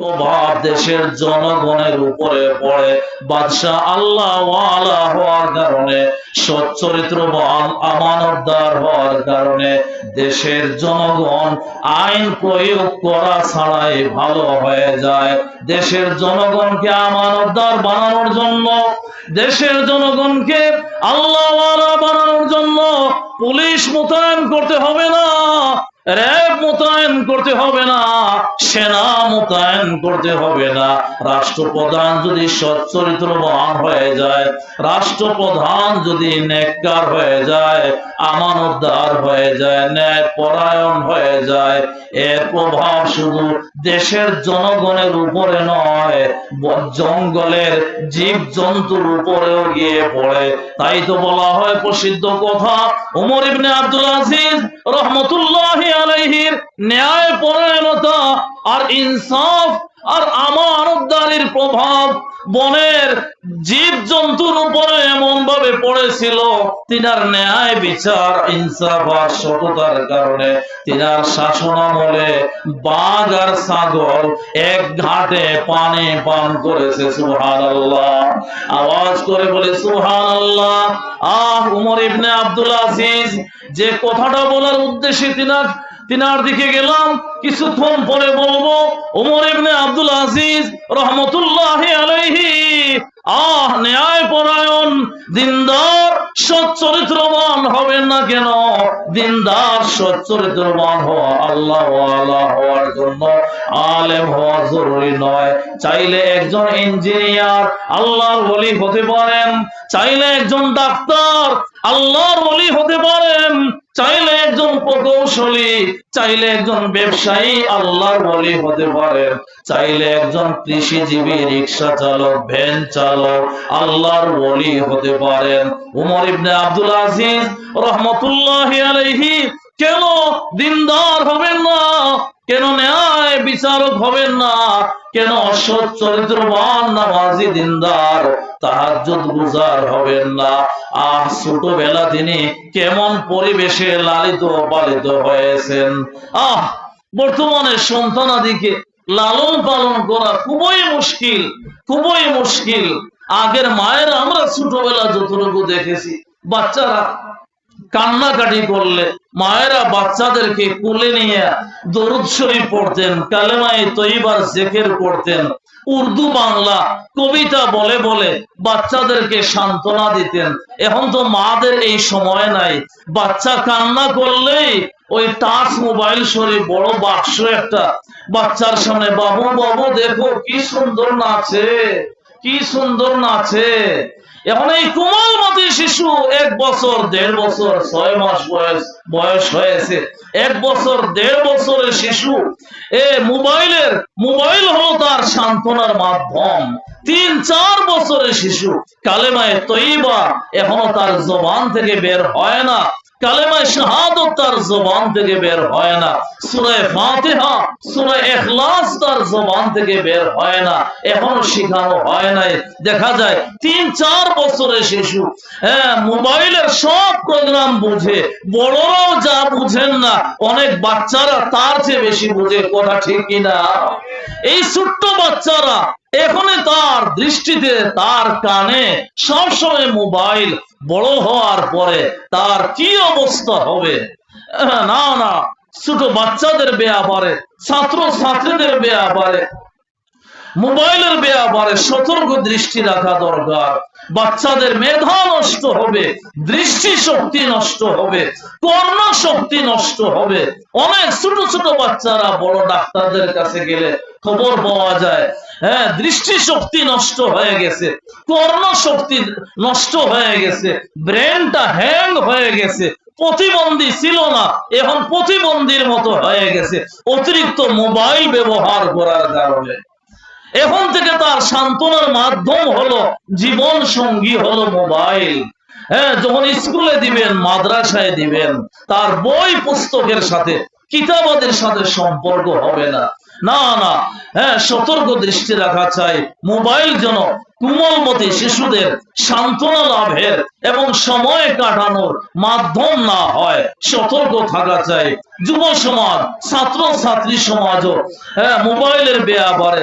প্রভাব দেশের জনগণের উপরে পড়ে। বাদশাহ আল্লাহ ওয়ালা হওয়ার কারণে সচ্চরিত্রবান আমানতদার হওয়ার কারণে দেশের জনগণ আইন প্রয়োগ করা ছাড়াই ভালো হয়ে যায়। দেশের জনগণকে আমানতদার বানানোর জন্য, দেশের জনগণকে আল্লাহ বানানোর জন্য পুলিশ মোতায়েন করতে হবে না। র্যাব মোতায়েন করতে হবে না, সেনা মোতায়েন করতে হবে না। রাষ্ট্রপ্রধান যদি সচ্চরিত্রবান হয়ে যায়, রাষ্ট্রপ্রধান যদি নেককার হয়ে যায়, আমানতদার হয়ে যায় ন্যায় পরায়ণ হয়ে যায়, এর প্রভাব শুধু দেশের জনগণের উপরে নয়, জঙ্গলের জীব জন্তুর উপরেও গিয়ে পড়ে। তাই তো বলা হয় প্রসিদ্ধ কথা, উমর ইবনে আব্দুল আজিজ রহমতুল্লাহ আলাইহির ন্যায় পরায়ণতা আর ইনসাফ আর আমানতদারির প্রভাব বনের জীব জন্তুর উপরে এমন ভাবে পড়েছিল। তিনার ন্যায় বিচার, ইনসাফ আর সততার কারণে তিনার শাসন আমলে বাঘ আর ছাগল এক ঘাটে পানি পান করেছে সুহান আল্লাহ আওয়াজ করে বলে সুহান আল্লাহ আহ, উমর ইবনে আব্দুল আজিজ, যে কথাটা বলার উদ্দেশ্যে তিনার তিনার দিকে গেলাম, কিছুক্ষণ পরে বলব, ওমর ইবনে আব্দুল আজিজ রহমতুল্লাহ আলাইহি, আহ ন্যায় পরায়ণ দিনদার সচ্চরিত্রবান হবেন না কেন? দিনদার সচ্চরিত্রবান হওয়া আল্লাহ ওয়ালা হওয়ার জন্য আলেম হওয়া জরুরি নয়। চাইলে একজন ইঞ্জিনিয়ার আল্লাহর বলি হতে পারেন, চাইলে একজন ডাক্তার আল্লাহর বলি হতে পারেন চাইলে একজন প্রকৌশলী, চাইলে একজন ব্যবসায়ী, আল্লাহর বলি হতে পারেন চাইলে একজন কৃষিজীবী, রিক্সা চালক, ভ্যান চালক, আল্লাহর বলি হতে পারেন উমর ইবনে আব্দুল আজিজ রহমতুল্লাহ আলাইহি, কেন দিনদার হবেন না? কেন ন্যায় বিচারক হবেন না? কেন অসৎ চরিত্রবান নামাজি দিনদার? তাহাজ্জুদ গুজার হবেন না। আহ ছোটবেলা তিনি কেমন পরিবেশে লালিত পালিত হয়েছেন। আহ, বর্তমানে সন্তানাদিকে লালন পালন করা খুবই মুশকিল খুবই মুশকিল। আগের মায়েরা আমরা ছোটবেলা যতটুকু দেখেছি, বাচ্চারা কান্নাকাটি করলে মায়েরা বাচ্চাদেরকে কোলে নিয়ে দরুদ শরীফ পড়তেন, কালেমায়ে তৈবার জেকের পড়তেন উর্দু বাংলা কবিতা বলে বলে বাচ্চাদেরকে সান্ত্বনা দিতেন। এখন তো মাদের এই সময় নাই। বাচ্চা কান্না করলেই ওই টাচ মোবাইল শরীফ বড় বাক্স একটা। বাচ্চার সামনে, বাবু বাবু, দেখো কি সুন্দর নাচে, কি সুন্দর নাচে। এখন এই কোমলমতি শিশু এক বছর, দেড় বছর, ছয় মাস বয়স বয়স হয়েছে। এক বছর, দেড় বছরের শিশু। এ মোবাইলের, মোবাইল হলো তার সান্ত্বনার মাধ্যম। তিন, চার বছরের শিশু। কালেমায় তৈবা এখনও তার জবান থেকে বের হয় না। কালেমায় শাহাদত তার জবান থেকে বের হয় না। সুরায় ফাতিহা, সুরায় ইখলাস তার জবান থেকে বের হয় না। এখনও শেখানো হয় নাই। দেখা যায় তিন, চার বছরের শিশু হ্যাঁ মোবাইলের সব প্রোগ্রাম বুঝে। বড়রাও যা বুঝেন না, অনেক বাচ্চারা তার চেয়ে বেশি বুঝে। কথা ঠিক কিনা? এই ছোট্ট বাচ্চারা এখনই তার দৃষ্টিতে তার কানে সবসময় মোবাইল বড় হওয়ার পরে তার কি অবস্থা হবে? না না, ছোট বাচ্চাদের ব্যাপারে ছাত্র ছাত্রীদের ব্যাপারে মোবাইলের ব্যাপারে সতর্ক দৃষ্টি রাখা দরকার। বাচ্চাদের মেধা নষ্ট হবে দৃষ্টি শক্তি নষ্ট হবে কর্ণ শক্তি নষ্ট হবে। অনেক ছোট ছোট বাচ্চারা বড় ডাক্তারদের কাছে গেলে খবর পাওয়া যায়। হ্যাঁ দৃষ্টি শক্তি নষ্ট হয়ে গেছে কর্ণ শক্তি নষ্ট হয়ে গেছে, ব্রেনটা হ্যাং হয়ে গেছে, প্রতিবন্ধী ছিল না, এখন প্রতিবন্ধীর মতো হয়ে গেছে, অতিরিক্ত মোবাইল ব্যবহার করার কারণে। এখন থেকে তার সান্ত্বনার মাধ্যম হলো জীবন সঙ্গী হলো মোবাইল। হ্যাঁ যখন স্কুলে দিবেন, মাদ্রাসায় দিবেন, তার বই পুস্তকের সাথে, কিতাবাদের সাথে সম্পর্ক হবে না। না না। হ্যাঁ সতর্ক দৃষ্টি রাখা চাই। মোবাইল যেন কোমলমতি শিশুদের সান্ত্বনা লাভের এবং সময় কাটানোর মাধ্যম না হয়। সতর্ক থাকা চাই। যুব সমাজ ছাত্র ছাত্রী সমাজও হ্যাঁ মোবাইলের ব্যাপারে